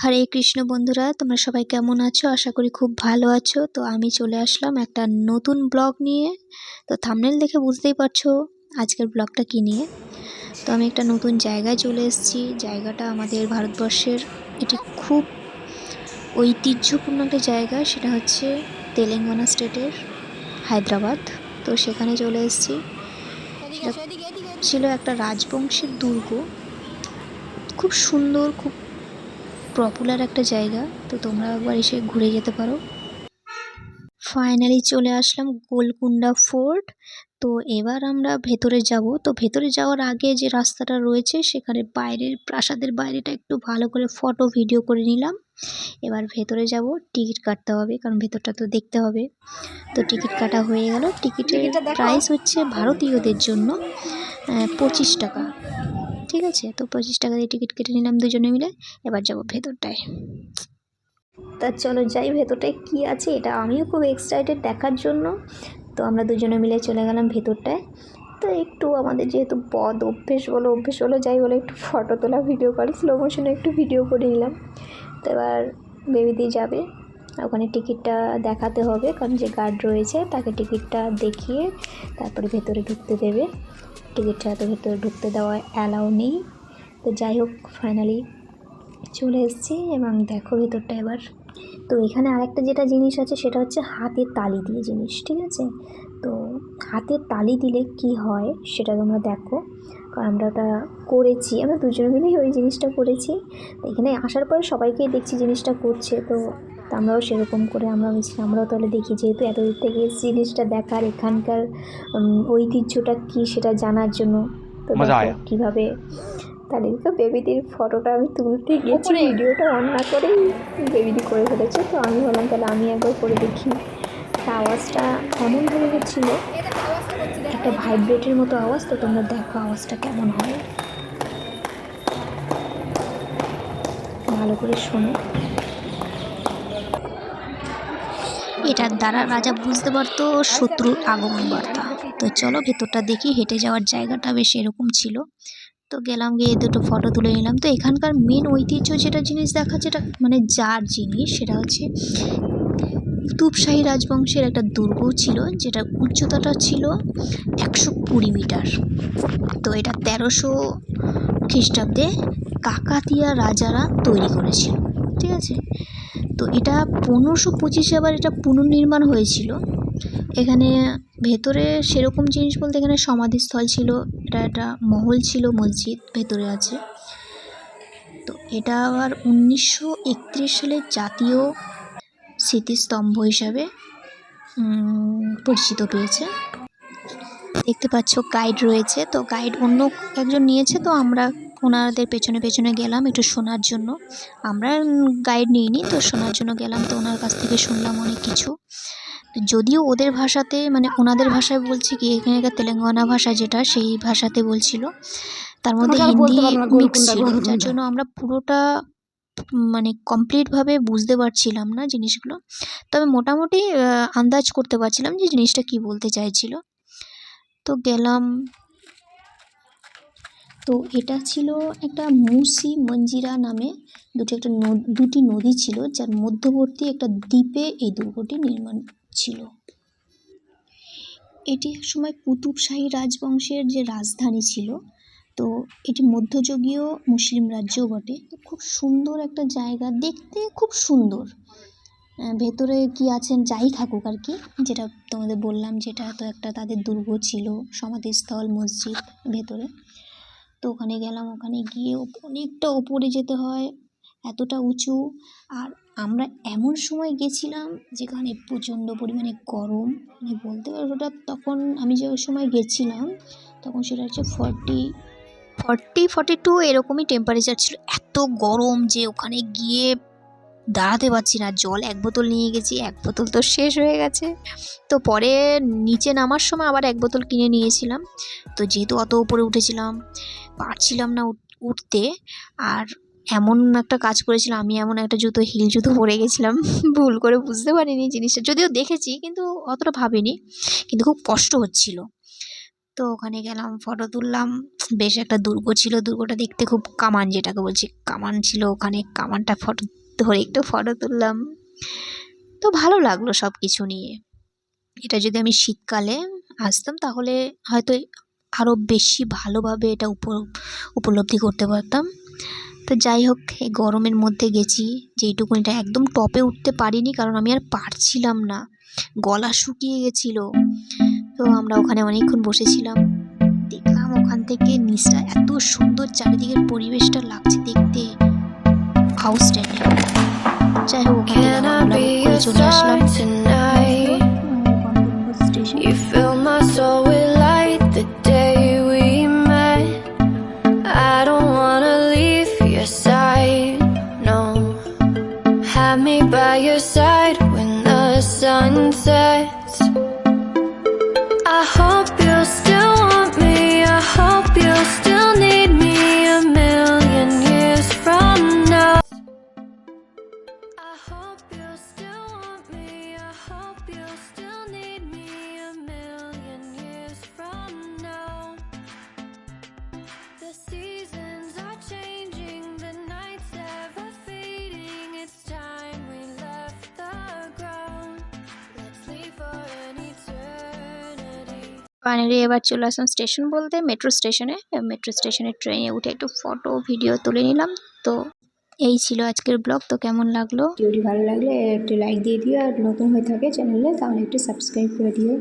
হরে কৃষ্ণ বন্ধুরা তোমরা সবাই কেমন আছো? আশা করি খুব ভালো আছো। তো আমি চলে আসলাম একটা নতুন ব্লগ নিয়ে। তো থামনেল দেখে বুঝতেই পারছ আজকের ব্লগটা কী নিয়ে। তো আমি একটা নতুন জায়গায় চলে এসেছি। জায়গাটা আমাদের ভারতবর্ষের এটি খুব ঐতিহ্যপূর্ণ একটা জায়গা সেটা হচ্ছে তেলেঙ্গানা স্টেটের হায়দ্রাবাদ। তো সেখানে চলে এসেছি। ছিল একটা রাজবংশের দুর্গ। খুব সুন্দর খুব পপুলার একটা জায়গা তো তোমরা একবার এসে ঘুরে যেতে পারো। ফাইনালি চলে আসলাম গোলকুন্ডা ফোর্ট তো এবার আমরা ভেতরে যাব। তো ভেতরে যাওয়ার আগে যে রাস্তাটা রয়েছে সেখানে বাইরের প্রাসাদের বাইরেটা একটু ভালো করে ফটো ভিডিও করে নিলাম। এবার ভেতরে যাব টিকিট কাটতে হবে কারণ ভেতরটা তো দেখতে হবে। তো টিকিট কাটা হয়ে গেল। টিকিটের প্রাইস হচ্ছে ভারতীয়দের জন্য পঁচিশ টাকা। ঠিক আছে? তো পঁচিশ টাকা দিয়ে টিকিট কেটে নিলাম দুজনে মিলে, এবার যাব ভেতরটায়। তা চলো যাই, ভেতরটায় কি আছে এটা আমিও খুব এক্সাইটেড দেখার জন্য। তো আমরা দুজনে মিলে চলে গেলাম ভেতরটায়। তো একটু আমাদের যেহেতু পদ অভ্যেস বলো অভ্যেস বলো যাই বলো, একটু ফটো তোলা ভিডিও করি স্লো মোশনে একটু ভিডিও করে নিলাম। তো এবার বেবিদি যাবে। ওখানে টিকিটটা দেখাতে হবে, কারণ যে গার্ড রয়েছে তাকে টিকিটটা দেখিয়ে তারপরে ভেতরে ঢুকতে দেবে। টিকিট ছাড়া তো ভেতরে ঢুকতে দেওয়া অ্যালাউ নেই। তো যাই হোক ফাইনালি চলে এসেছি এবং দেখো ভেতরটা এবার। তো এখানে আরেকটা যেটা জিনিস আছে সেটা হচ্ছে হাতের তালি দিয়ে জিনিস, ঠিক আছে? তো হাতের তালি দিলে কি হয় সেটা তোমরা দেখো। কারণ আমরা ওটা করেছি, আমরা দুজনে মিলেই ওই জিনিসটা করেছি। তো এখানে আসার পরে সবাইকেই দেখছি জিনিসটা করছে, তো তো আমরাও সেরকম করে আমরা বলছি আমরাও তাহলে দেখি যেহেতু এত দূর থেকে এসেছি জিনিসটা দেখার এখানকার ঐতিহ্যটা কী সেটা জানার জন্য। তো কীভাবে তাহলে তো বেবিদির ফটোটা আমি তুলতে গেছি ভিডিওটা অন না করেই বেবিদি করে ফেলেছে। তো আমি বললাম তাহলে আমি একবার করে দেখি। তা আওয়াজটা এমনভাবে হচ্ছিল একটা ভাইব্রেটের মতো আওয়াজ তো তোমরা দেখো আওয়াজটা কেমন হয়। ভালো করে শোনো। এটার দ্বারা রাজা বুঝতে পারতো শত্রুর আগমন বার্তা। তো চলো ভেতরটা দেখি, হেঁটে যাওয়ার জায়গাটা বেশ এরকম ছিল। তো গেলাম গিয়ে দুটো ফটো তুলে নিলাম। তো এখানকার মেন ঐতিহ্য যেটা জিনিস দেখা, যেটা মানে যার জিনিস, সেটা হচ্ছে কুতুবশাহী রাজবংশের একটা দুর্গ ছিল, যেটার উচ্চতাটা ছিল একশো কুড়ি মিটার। তো এটা তেরোশো খ্রিস্টাব্দে কাকাতিয়া রাজারা তৈরি করেছিল। ঠিক আছে? তো এটা পনেরোশো পঁচিশে আবার এটা পুনর্নির্মাণ হয়েছিল। এখানে ভেতরে সেরকম জিনিস বলতে এখানে সমাধিস্থল ছিল, এটা একটা মহল ছিল, মসজিদ ভেতরে আছে। তো এটা আবার উনিশশো একত্রিশ সালে জাতীয় স্মৃতিস্তম্ভ হিসাবে পরিচিত পেয়েছে। দেখতে পাচ্ছ গাইড রয়েছে, তো গাইড অন্য একজন নিয়েছে, তো আমরা ওনাদের পেছনে পেছনে গেলাম একটু শোনার জন্য। আমরা গাইড নিইনি তো শোনার জন্য গেলাম তো ওনার কাছ থেকে শুনলাম অনেক কিছু। যদিও ওদের ভাষাতে মানে ওনাদের ভাষায় বলছি কি এখানকার তেলেঙ্গানা ভাষা যেটা সেই ভাষাতে বলছিল। তার মধ্যে হিন্দি মিক্স ছিল যার জন্য আমরা পুরোটা মানে কমপ্লিটভাবে বুঝতে পারছিলাম না জিনিসগুলো। তবে মোটামুটি আন্দাজ করতে পারছিলাম যে জিনিসটা কি বলতে চাইছিল। তো গেলাম তো এটা ছিল একটা মুসি মঞ্জিরা নামে দুটি একটা দুটি নদী ছিল, যার মধ্যবর্তী একটা দ্বীপে এই দুর্গটি নির্মাণ ছিল। এটি একসময় কুতুবশাহী রাজবংশের যে রাজধানী ছিল, তো এটি মধ্যযুগীয় মুসলিম রাজ্যও বটে। খুব সুন্দর একটা জায়গা, দেখতে খুব সুন্দর। ভেতরে কি আছেন যাই থাকুক আর কি, যেটা তোমাদের বললাম, যেটা তো একটা তাদের দুর্গ ছিল, সমাধিস্থল, মসজিদ ভেতরে। তো ওখানে গেলাম, ওখানে গিয়ে অনেকটা ওপরে যেতে হয়, এতটা উঁচু। আর আমরা এমন সময় গেছিলাম যেখানে প্রচণ্ড পরিমাণে গরম। মানে বলতে পারব ওটা তখন আমি যে সময় গেছিলাম, তখন সেটা হচ্ছে ফর্টি ফর্টি ফর্টি টু এরকমই টেম্পারেচার ছিল। এত গরম যে ওখানে গিয়ে দাঁড়াতে পারছি না, জল এক বোতল নিয়ে গেছি, এক বোতল তো শেষ হয়ে গেছে। তো পরে নিচে নামার সময় আবার এক বোতল কিনে নিয়েছিলাম। তো যেহেতু অত উপরে উঠেছিলাম, পারছিলাম না উঠ- উঠতে। আর এমন একটা কাজ করেছিলাম, আমি এমন একটা জুতো, হিল জুতো পরে গেছিলাম। ভুল করে বুঝতে পারিনি জিনিসটা, যদিও দেখেছি, কিন্তু অতটা ভাবিনি। কিন্তু খুব কষ্ট হচ্ছিল। তো ওখানে গেলাম ফটো তুললাম। বেশ একটা দুর্গ ছিল, দুর্গটা দেখতে খুব কামান যেটাকে বলছি। কামান ছিল ওখানে, কামানটা ফটো ধরে একটু ফটো তুললাম। তো ভালো লাগল সব কিছু নিয়ে। এটা যদি আমি শীতকালে আসতাম তাহলে হয়তো আরও বেশি ভালোভাবে এটা উপ উপলব্ধি করতে পারতাম। তো যাই হোক, এই গরমের মধ্যে গেছি। যেইটুকুনিটা একদম টপে উঠতে পারিনি কারণ আমি আর পারছিলাম না। গলা শুকিয়ে গেছিল। তো আমরা ওখানে অনেকক্ষণ বসেছিলাম। দেখলাম ওখান থেকে নিচটা এত সুন্দর চারিদিকের পরিবেশটা লাগছে দেখতে। Outstanding Can I be your star tonight? You fill my soul with light the day we met. I don't wanna leave your side, no. Have me by your side when the sun sets. I hope. Finally এবার চলে আসলাম station বলতে metro স্টেশনে metro স্টেশনের ট্রেনে উঠে একটু photo video তুলে নিলাম। তো এই ছিল আজকের ব্লগ তো কেমন লাগল? ভিডিওটি ভালো লাগলে একটু লাইক দিয়ে দিও। আর নতুন হয়ে থাকে চ্যানেলে তাহলে একটু সাবস্ক্রাইব করে দিও।